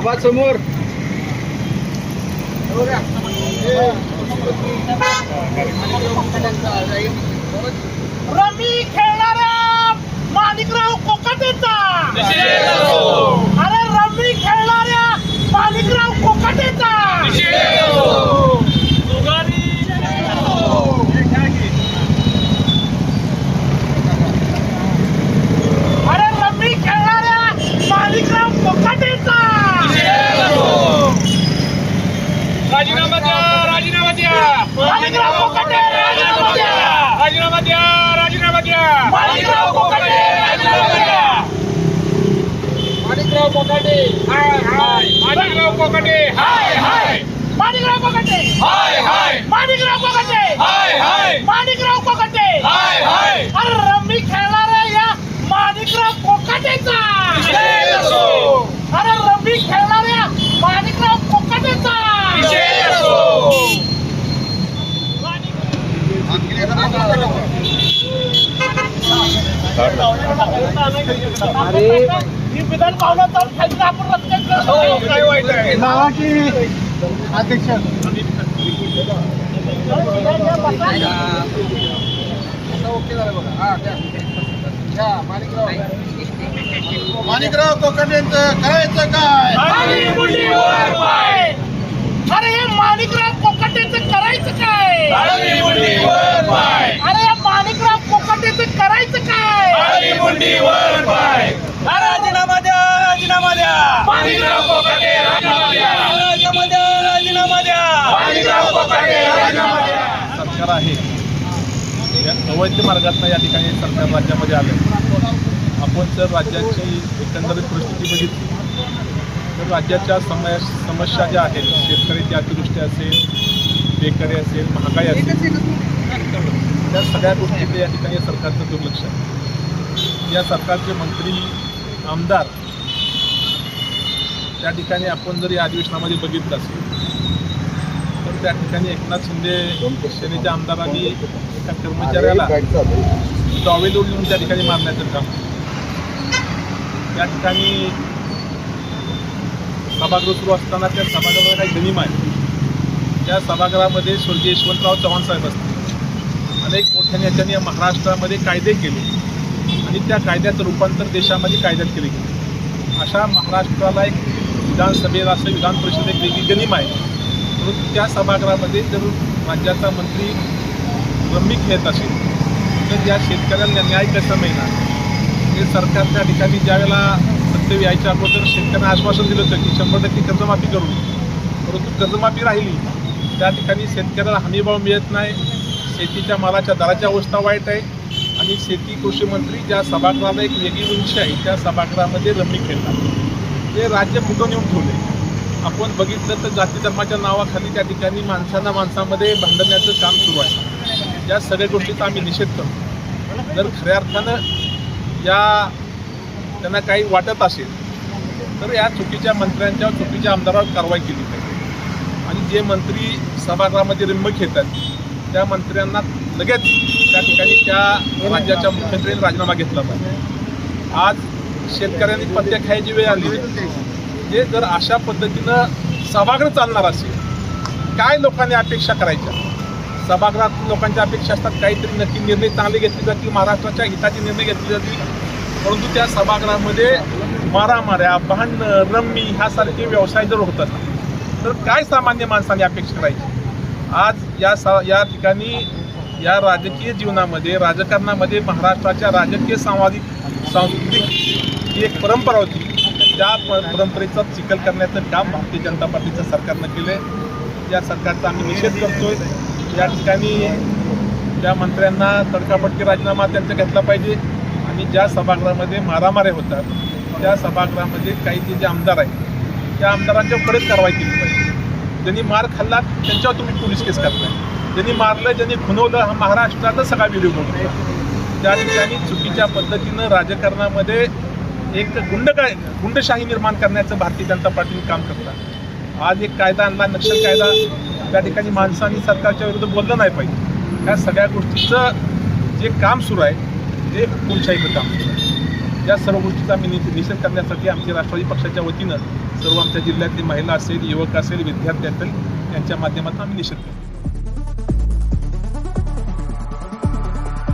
आवाज समोर रमी खेळणाऱ्या माणिकराव कोकाटेचा. अरे रमी खेळणाऱ्या माणिकराव कोकाटेचा अरे रमी खेळणाऱ्या माणिकराव कोकाटेचा राजीनामा द्या राजीनामा द्या माणिकराव कोकाटे राजीनामा द्या. राजीनामा द्या राजीनामा द्या माणिकराव कोकाटे राजीनामा द्या. माणिकराव कोकाटे हाय हाय माणिकराव कोकाटे हाय हाय माणिकराव कोकाटे हाय हाय माणिकराव कोकाटे हाय हाय माणिकराव कोकाटे हाय हाय अरे रमी खेळणाऱ्या या माणिकराव कोकाटेचा विजय असो. अरे रमी खेळणाऱ्या माणिकराव कोकाटेचा विजय असो. अरे. ही विधान भवनात जाऊन खाली आपण रस्त्यात हो, काय वाईट आहे. अध्यक्ष. माणिकराव. कोकटेंचं करायचं काय खाली मुंडीवर पाय. अरे हे माणिकराव कोकाटेचं करायचं काय आळी मुंडीवर पाय अरे या माणिकराव कोकाटेचं करायचं काय आळी मुंडीवर पाय राजीनामा द्या राजीनामा द्या. माणिकराव कोकाटे राजीनामा द्या. राजीनामा द्या राजीनामा द्या. माणिकराव कोकाटे राजीनामा द्या. सरकार आहे. या अवैध मार्गातनं या ठिकाणी सरकार राज्यामध्ये आलं आपण जर राज्याची एकंदरीत परिस्थिती बघितली तर राज्याच्या समय समस्या ज्या आहेत शेतकऱ्याची अतिवृष्टी असेल बेकारी असेल महागाई असेल त्या सगळ्या गोष्टींचे या ठिकाणी सरकारचं दुर्लक्ष आहे. या सरकारचे मंत्री आमदार त्या ठिकाणी आपण जर या अधिवेशनामध्ये बघितलं असेल तर त्या ठिकाणी एकनाथ शिंदे सेनेच्या आमदारांनी एका कर्मचाऱ्याला टॉवेल ओढून त्या ठिकाणी मारण्याचं काम त्या ठिकाणी सभागृह सुरू असताना त्या सभागृहाला काही गनिम आहे त्या सभागृहामध्ये स्वर्गीय यशवंतराव चव्हाण साहेब असतील. अनेक मोठ्याने याच्याने महाराष्ट्रामध्ये कायदे केले. आणि त्या कायद्याचं रूपांतर देशामध्ये कायद्यात केले गेले. अशा महाराष्ट्राला एक विधानसभेला असं विधान परिषद एक वेगळी गनिम आहे. परंतु त्या सभागृहामध्ये जर राज्याचा मंत्री रम्मी खेळत असेल तर या शेतकऱ्यांना न्याय कसा मिळणार? हे सरकार त्या ठिकाणी ज्यावेळेला सत्य यायच्या अगोदर शेतकऱ्यांना आश्वासन दिलं होतं की शंभर टक्के कर्जमाफी करू. परंतु कर्जमाफी राहिली त्या ठिकाणी शेतकऱ्याला हमीभाव मिळत नाही शेतीच्या मालाच्या दराची अवस्था वाईट आहे आणि शेती कृषी मंत्री ज्या सभागृहाला एक वेगळी उंची आहे त्या सभागृहामध्ये रम्मी खेळतात. ते राज्य फुटून येऊन ठेवले आपण बघितलं तर जाती धर्माच्या नावाखाली त्या ठिकाणी माणसांना माणसामध्ये भांडण्याचं काम सुरू आहे. या सगळ्या गोष्टीचा आम्ही निषेध करतो. जर खऱ्या अर्थानं या त्यांना काही वाटत असेल तर या चुकीच्या मंत्र्यांच्या चुकीच्या आमदारावर कारवाई केली पाहिजे. आणि जे मंत्री सभागृहामध्ये रिंब खेळतात त्या मंत्र्यांना लगेच त्या ठिकाणी त्या राज्याच्या मुख्यमंत्र्यांनी राजीनामा घेतला पाहिजे. आज शेतकऱ्यांनी पत्त्या खायची वेळ आली. जे जर अशा पद्धतीनं सभागृह चालणार असेल काय लोकांनी अपेक्षा करायच्या? सभागृहात लोकांच्या अपेक्षा असतात काहीतरी नक्की निर्णय चांगले घेतले जातील महाराष्ट्राच्या हिताचे निर्णय घेतले जातील. परंतु त्या सभागृहामध्ये मारामाऱ्या भांडणं रम्मी ह्यासारखे व्यवसाय जर होत असतील तर काय सामान्य माणसाने अपेक्षा करायची? आज या सा या ठिकाणी या राजकीय जीवनामध्ये राजकारणामध्ये महाराष्ट्राच्या राजकीय सामाजिक सांस्कृतिक ही एक परंपरा होती. त्या प- परंपरेचा चिखल करण्याचं काम भारतीय जनता पार्टीचं सरकारनं केलं आहे या सरकारचा आम्ही निषेध करतोय. या ठिकाणी त्या मंत्र्यांना तडकापटकी राजीनामा त्यांचा घेतला पाहिजे आणि ज्या सभागृहामध्ये मारामारे होतात त्या सभागृहामध्ये काही ते जे आमदार आहेत त्या आमदारांच्या कडेच कारवाई केली पाहिजे. ज्यांनी मार खाल्ला त्यांच्यावर तुम्ही पोलीस केस करताय. ज्यांनी मारलं ज्यांनी खुनवलं हा महाराष्ट्राचा सगळा व्हिडिओ बनतो त्या ठिकाणी चुकीच्या पद्धतीनं राजकारणामध्ये एक गुंड काय गुंडशाही निर्माण करण्याचं भारतीय जनता पार्टीने काम करतात आज एक कायदा आणला नक्षल कायदा त्या ठिकाणी माणसांनी सरकारच्या विरुद्ध बोललं नाही पाहिजे. ह्या सगळ्या गोष्टीचं जे काम सुरू आहे ते हुकुमशाहीचं काम सुरू आहे. या सर्व गोष्टीचा आम्ही नि- निषेध करण्यासाठी आमच्या राष्ट्रवादी पक्षाच्या वतीनं सर्व आमच्या जिल्ह्यातली महिला असेल युवक असेल विद्यार्थी असेल यांच्या माध्यमातून आम्ही निषेध करतो.